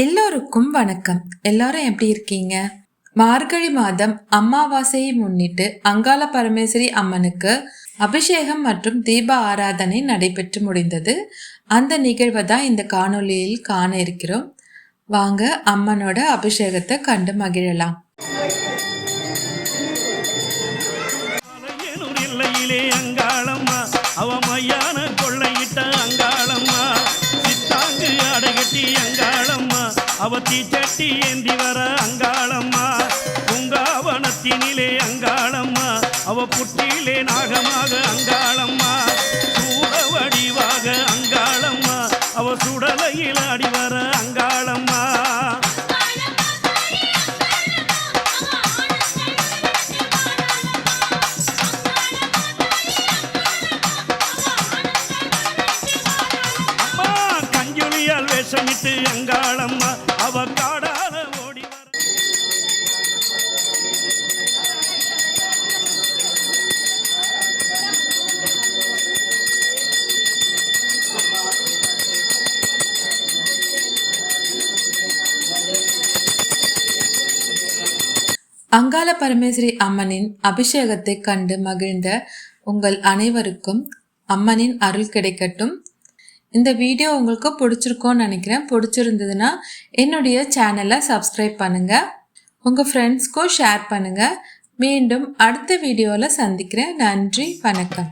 எல்லோருக்கும் வணக்கம். எல்லாரும் எப்படி இருக்கீங்க? மார்கழி மாதம் அமாவாசையை முன்னிட்டு அங்காள பரமேஸ்வரி அம்மனுக்கு அபிஷேகம் மற்றும் தீப ஆராதனை நடைபெற்று முடிந்தது. அந்த நிகழ்வை தான் இந்த காணொலியில் காண இருக்கிறோம். வாங்க அம்மனோட அபிஷேகத்தை கண்டு மகிழலாம். மலையனூர் அங்காளம்மா அவ மையான கொள்ளையிட்ட அங்காளம்மா சித்தாங்கு அடகட்டி அங்காள அவத்தி சட்டி ஏந்தி வர அங்காளம்மா. பூங்காவனத்தினிலே அங்காளம்மா. அவ புட்டியிலே நாகமாக அங்காளம்மா. சூட வடிவாக அங்காளம்மா. அவ சுடலையில் அடி வேஷமிட்டு அங்காளம்மா அவ காடால ஓடி அங்காள பரமேஸ்வரி அம்மனின் அபிஷேகத்தை கண்டு மகிழ்ந்த உங்கள் அனைவருக்கும் அம்மனின் அருள் கிடைக்கட்டும். இந்த வீடியோ உங்களுக்கு பிடிச்சிருக்கோன்னு நினைக்கிறேன். பிடிச்சிருந்ததுன்னா என்னுடைய சேனலை சப்ஸ்கிரைப் பண்ணுங்கள் உங்கள் ஃப்ரெண்ட்ஸ்க்கும் ஷேர் பண்ணுங்கள் மீண்டும் அடுத்த வீடியோவில் சந்திக்கிறேன். நன்றி வணக்கம்.